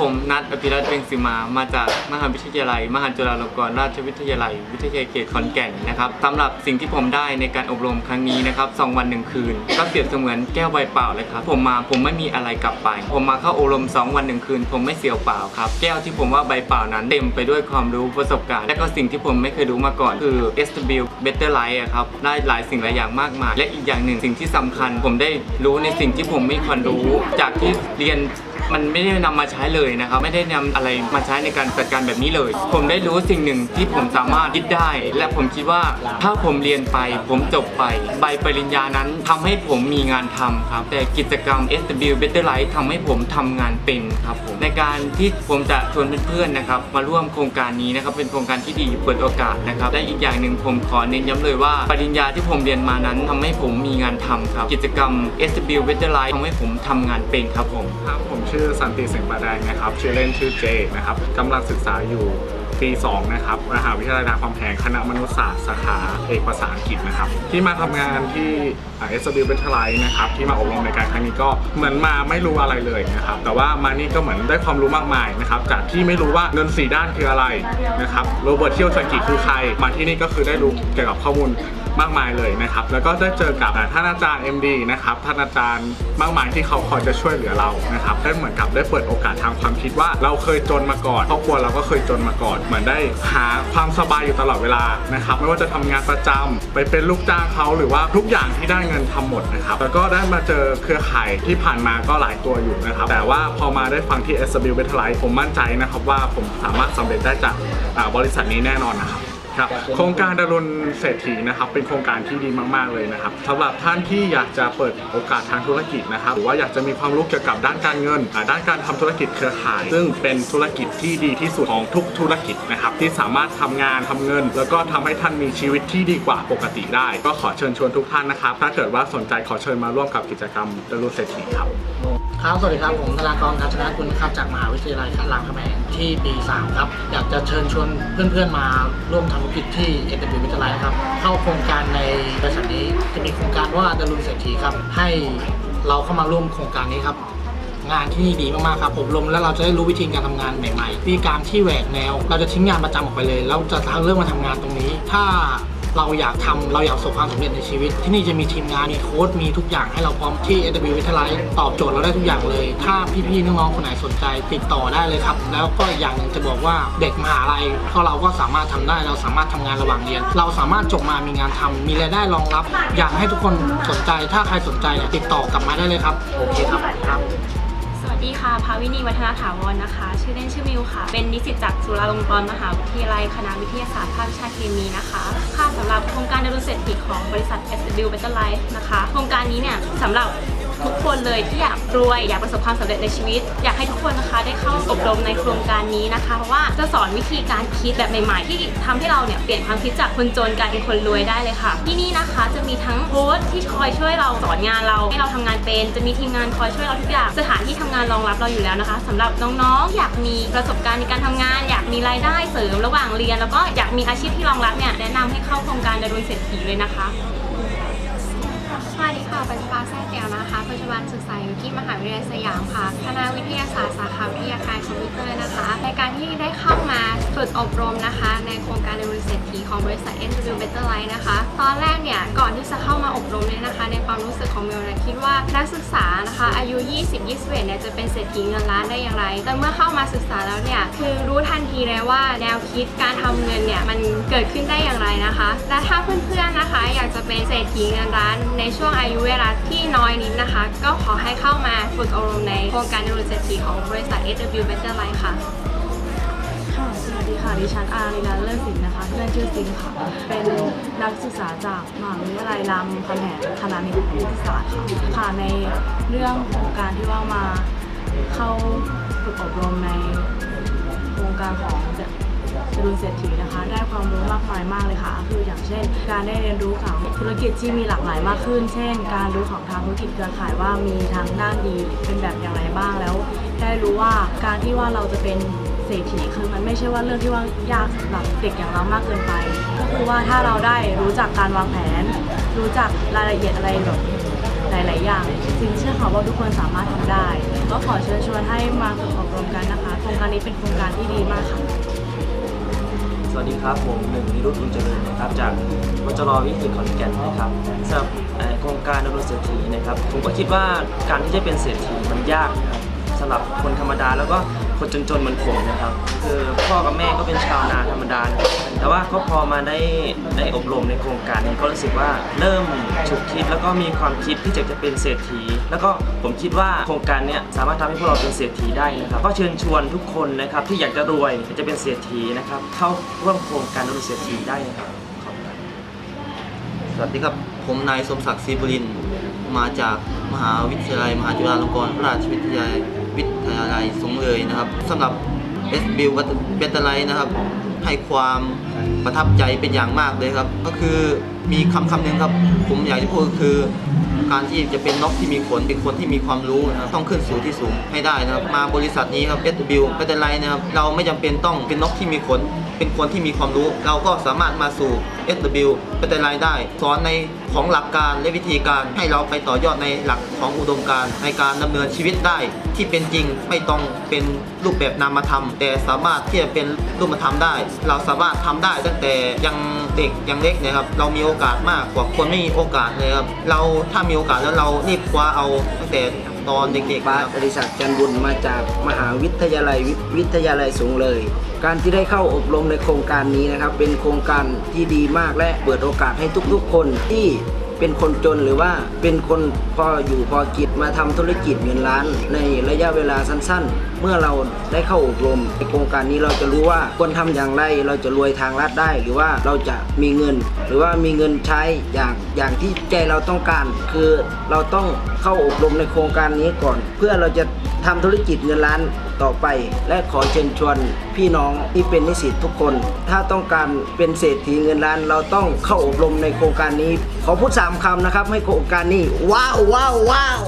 ผมนัทอภิรัตน์เปงสิมา มาจากมหาวิทยาลัย มหาจุฬาลงกรณราชวิทยาลัย วิทยาเขตขอนแก่นนะครับสำหรับสิ่งที่ผมได้ในการอบรมครั้งนี้นะครับสองวันหนึ่งคืน ก็เปรียบเสมือนแก้วใบเปล่าเลยครับ ผมมาผมไม่มีอะไรกลับไป ผมมาเข้าอบรมสองวันหนึ่งคืน ผมไม่เสียเปล่าครับ แก้วที่ผมว่าใบเปล่านั้นเต็มไปด้วยความรู้ประสบการณ์ และก็สิ่งที่ผมไม่เคยรู้มาก่อนคือ SW Better Life อะครับ ได้หลายสิ่งหลายอย่างมากมาย และอีกอย่างหนึ่งสิ่งที่สำคัญ ผมได้รู้ในสิ่งที่ผมไม่ควรรู้ จากที่เรียน มันไม่ได้นำมาใช้เลยนะครับไม่ได้นำอะไรมาใช้ในการจัดการแบบนี้เลย ผมได้รู้สิ่งหนึ่งที่ผมสามารถคิดได้ และผมคิดว่าถ้าผมเรียนไป ผมจบไปใบปริญญานั้นทำให้ผมมีงานทำครับแต่กิจกรรม SW Better Life ทำให้ผมทำงานเป็นครับผมในการที่ผมจะชวนเพื่อนๆนะครับมาร่วมโครงการนี้นะครับเป็นโครงการที่ดีเปิดโอกาสนะครับและอีกอย่างหนึ่งผมขอเน้นย้ำเลยว่าปริญญาที่ผมเรียนมานั้นทำให้ผมมีงานทำครับกิจกรรม SW Better Life ทำให้ผมทำงานเป็นครับผม ครับผมชื่ออสันติเสียงประแดงนะครับ ชื่อเล่นชื่อเจนะครับกำลังศึกษาอยู่ปี2นะครับมหาวิทยาลัยรามคำแหงคณะมนุษยศาสตร์สาขาเอกภาษาอังกฤษนะครับ ที่มาทำงานที่เอสบิวเบทไลนะครับ ที่มาอบรมในการครั้งนี้ก็เหมือนมาไม่รู้อะไรเลยนะครับ แต่ว่ามานี่ก็เหมือนได้ความรู้มากมายนะครับ จากที่ไม่รู้ว่าเงินสีด้านคืออะไรนะครับโรเบิร์ตเที่ยวสกิคือใคร มาที่นี่ก็คือได้รู้เกี่ยวกับข้อมูล มากมายเลยนะครับ แล้วก็ได้เจอกับท่านอาจารย์ MD นะครับท่านอาจารย์มากมายที่เขาคอยจะช่วยเหลือเรานะครับได้เหมือนกับได้เปิดโอกาสทางความคิดว่าเราเคยจนมาก่อนครอบครัวเราก็เคยจนมาก่อน เหมือนได้หาความสบายอยู่ตลอดเวลานะครับ ไม่ว่าจะทำงานประจำไปเป็นลูกจ้างเขาหรือว่าทุกอย่างที่ได้เงินทำหมดนะครับแล้วก็ได้มาเจอเครือข่ายที่ผ่านมาก็หลายตัวอยู่นะครับ แต่ว่าพอมาได้ฟังที่ SW b e t t e r Life ผมมั่นใจนะครับว่าผมสามารถสำเร็จได้จากบริษัทนี้แน่นอนนะครับ ครับโครงการดารุณเศรษฐีนะครับ เป็นโครงการที่ดีมาก ๆ เลยนะครับสำหรับท่านที่อยากจะเปิดโอกาสทางธุรกิจนะครับ หรือว่าอยากจะมีความรู้เกี่ยวกับด้านการเงินอ่าด้านการทำธุรกิจเครือข่าย ซึ่งเป็นธุรกิจที่ดีที่สุดของทุกธุรกิจนะครับที่สามารถทำงานทำเงิน แล้วก็ทำให้ท่านมีชีวิตที่ดีกว่าปกติได้ ก็ขอเชิญชวนทุกท่านนะครับ ถ้าเกิดว่าสนใจขอเชิญมาร่วมกับกิจกรรมดารุณเศรษฐีครับ ครับ สวัสดีครับ ผมธนากรทัศนกุลครับ จากมหาวิทยาลัยรามคำแหงที่ปี3ครับ อยากจะเชิญชวนเพื่อนๆมาร่วมทำธุรกิจที่เอ w วิทยาลัยครับ เข้าโครงการในบริษัทนี้จะมีโครงการว่าดารุณเศรษฐีครับ ให้เราเข้ามาร่วมโครงการนี้ครับ งานที่นี่ดีมากๆครับอบรมแล้วเราจะได้รู้วิธีการทำงานใหม่ๆวิธีการที่แหวกแนว เราจะทิ้งงานประจำออกไปเลยแล้วจะเริ่มมาทำงานตรงนี้ ถ้า เราอยากทำเราอยากประสบความสำเร็จในชีวิต ที่นี่จะมีทีมงานมีโค้ดมีทุกอย่างให้เราพร้อมที่ AW วิทยาลัยตอบโจทย์เราได้ทุกอย่างเลย ถ้าพี่ๆน้องๆคนไหนสนใจติดต่อได้เลยครับ แล้วก็อีกอย่างหนึ่งจะบอกว่าเด็กมหาลัยก็เราก็สามารถทำได้เราสามารถทำงานระหว่างเรียน เราสามารถจบมามีงานทำมีรายได้รองรับ อยากให้ทุกคนสนใจถ้าใครสนใจเนี่ยติดต่อกลับมาได้เลยครับโอเคครับ ดีค่ะ ภาวินีวัฒนาถาวรนะคะ ชื่อเล่นชื่อมิวค่ะ เป็นนิสิตจากจุฬาลงกรณ์มหาวิทยาลัย คณะวิทยาศาสตร์ภาควิชาเคมีนะคะ ค่ะสำหรับโครงการดารุเศรษฐีของบริษัท SW Better Life นะคะ โครงการนี้เนี่ยสำหรับ ทุกคนเลยที่อยากรวยอยากประสบความสำเร็จในชีวิต อยากให้ทุกคนนะคะได้เข้าอบรมในโครงการนี้นะคะ เพราะว่าจะสอนวิธีการคิดแบบใหม่ๆ ที่ทำให้เราเนี่ยเปลี่ยนความคิดจากคนจนกลายเป็นคนรวยได้เลยค่ะ ที่นี่นะคะจะมีทั้งโค้ชที่คอยช่วยเราสอนงานเราให้เราทำงานเป็น จะมีทีมงานคอยช่วยเราทุกอย่างสถานที่ทำงานรองรับเราอยู่แล้วนะคะสำหรับน้องๆ อยากมีประสบการณ์ในการทำงาน อยากมีรายได้เสริมระหว่างเรียน แล้วก็อยากมีอาชีพที่รองรับเนี่ยแนะนำให้เข้าโครงการดารุณเศรษฐีเลยนะคะ สวัสดีค่ะปัจจุบันแซ่เตียวนะคะปัจจุบันศึกษาอยู่ที่มหา วิทยาลัยสยามค่ะ คณะวิทยาศาสตร์สาขาวิทยาการคอมพิวเตอร์นะคะ ในการที่ได้เข้ามาฝึกอบรมนะคะ ในโครงการในบริษัททีของบริษัท n w Better Life นะคะ ตอนแรกเนี่ย ก่อนที่จะเข้ามาอบรมเนี่ยนะคะ ในความรู้สึกของเมลนะคิดว่านักศึกษานะคะ อายุ 20-21เนี่ยจะเป็นเศรษฐีเงินล้านได้อย่างไร แต่เมื่อเข้ามาศึกษาแล้วเนี่ย คือรู้ทันทีเลยว่าแนวคิดการทำเงินเนี่ยมันเกิดขึ้นได้อย่างไรนะคะ และถ้าเพื่อนๆนะคะ อยากจะเป็นเศรษฐีเงินล้านในช่วงอายุเวลาที่น้อยนิดนะคะ ก็ขอให้เข้ามา ฝึกอบรมในโครงการดำเนินเศรษฐีของบริษัท SW Better Life ค่ะ ค่ะ สวัสดีค่ะ ดิฉันอารีนันเลิศสินนะคะเพื่อนชื่อซิงค่ะ เป็นนักศึกษาจากมหาวิทยาลัยรามคำแหงคณะนิติศาสตร์ค่ะ ค่ะ ในเรื่องของการที่ว่ามาเข้าฝึกอบรมในโครงการของ จรุนเศรษฐีนะคะ ได้ความรู้มากมายมากเลยค่ะ คืออย่างเช่น การได้เรียนรู้ของธุรกิจที่มีหลากหลายมากขึ้น เช่น การรู้ของทางธุรกิจเครือข่ายว่ามีทั้งด้านดีเป็นแบบอย่างไรบ้างแล้ว ได้รู้ว่าการที่ว่าเราจะเป็นเศรษฐีคือมันไม่ใช่ว่าเรื่องที่ว่ายากสำหรับเด็กอย่างเรามากเกินไป ก็คือว่าถ้าเราได้รู้จักการวางแผน รู้จักรายละเอียดอะไรแบบหลาย ๆ อย่างสินเชื่อค่ะว่าทุกคนสามารถทำได้ ก็ขอเชิญชวนให้มาฝึกอบรมกันนะคะ โครงการนี้เป็นโครงการที่ดีมากค่ะ สวัสดีครับ ผมหนึ่งนิรุตบุญเจริญนะครับ จากวจรวิทย์ขอนแก่นนะครับสำหรับโครงการดำรงเศรษฐีนะครับ ผมก็คิดว่าการที่จะเป็นเศรษฐีมันยากนะครับ สำหรับคนธรรมดาแล้วก็คนจนๆเหมือนผมนะครับคือพ่อกับแม่ก็เป็นชาวนาธรรมดา แต่ว่าก็พอมาได้ได้อบรมในโครงการนี้ก็รู้สึกว่าเริ่มฉุกคิดแล้วก็มีความคิดที่จะจะเป็นเศรษฐี แล้วก็ผมคิดว่าโครงการเนี้ยสามารถทำให้พวกเราเป็นเศรษฐีได้นะครับก็เชิญชวนทุกคนนะครับที่อยากจะรวยจะเป็นเศรษฐีนะครับเข้าร่วมโครงการดำรงเศรษฐีได้นะครับขอบคุณครับสวัสดีครับผมนายสมศักดิ์ศรีบุรินทร์มาจากมหาวิทยาลัย มหาจุฬาลงกรณราชวิทยาลัย วิทยาลัยสงเลยนะครับสำหรับ s b i l เบตไลนะครับ ให้ความประทับใจเป็นอย่างมากเลยครับ ก็คือมีคำคำหนึ่งครับ ผมอยากจะพูดคือ การที่จะเป็นนกที่มีขนเป็นคนที่มีความรู้นะครับต้องขึ้นสู่ที่สูงให้ได้นะครับ มาบริษัทนี้ครับ s b i l เบตไลนะครับเราไม่จำเป็นต้องเป็นนกที่มีขนเป็นคนที่มีความรู้ เราก็สามารถมาสู่ SW เป็นรายได้ สอนในของหลักการและวิธีการให้เราไปต่อยอดในหลักของอุดมการณ์ในการดำเนินชีวิตได้ ที่เป็นจริงไม่ต้องเป็นรูปแบบนามธรรม แต่สามารถที่จะเป็นรูปธรรมได้ เราสามารถทำได้ตั้งแต่ยังเด็กยังเล็กนะครับ เรามีโอกาสมากกว่าคนไม่มีโอกาสเลยครับเราถ้ามีโอกาสแล้วเรารีบคว้าเอาตั้งแต่ ตอนเด็กๆบานะสครับบริษัทจันบุญมาจากมหาวิทยาลัยวิวิทยาลัยสูงเลย การที่ได้เข้าอบรมในโครงการนี้นะครับ เป็นโครงการที่ดีมากและเปิดโอกาสให้ทุกๆ คนที่ เป็นคนจนหรือว่าเป็นคนพออยู่พอกิจมาทำธุรกิจเงินล้าน ในระยะเวลาสั้น ๆ เมื่อเราได้เข้าอบรมในโครงการนี้เราจะรู้ว่าควรทำอย่างไรเราจะรวยทางรัฐได้ หรือว่าเราจะมีเงิน หรือว่ามีเงินใช้อย่างอย่างที่ใจเราต้องการ คือเราต้องเข้าอบรมในโครงการนี้ก่อน เพื่อเราจะ ทำธุรกิจเงินล้านต่อไป และขอเชิญชวนพี่น้องที่เป็นนิสิตทุกคน ถ้าต้องการเป็นเศรษฐีเงินล้าน เราต้องเข้าอบรมในโครงการนี้ ขอพูดสามคำนะครับให้โครงการนี้ว้าวว้าวว้าว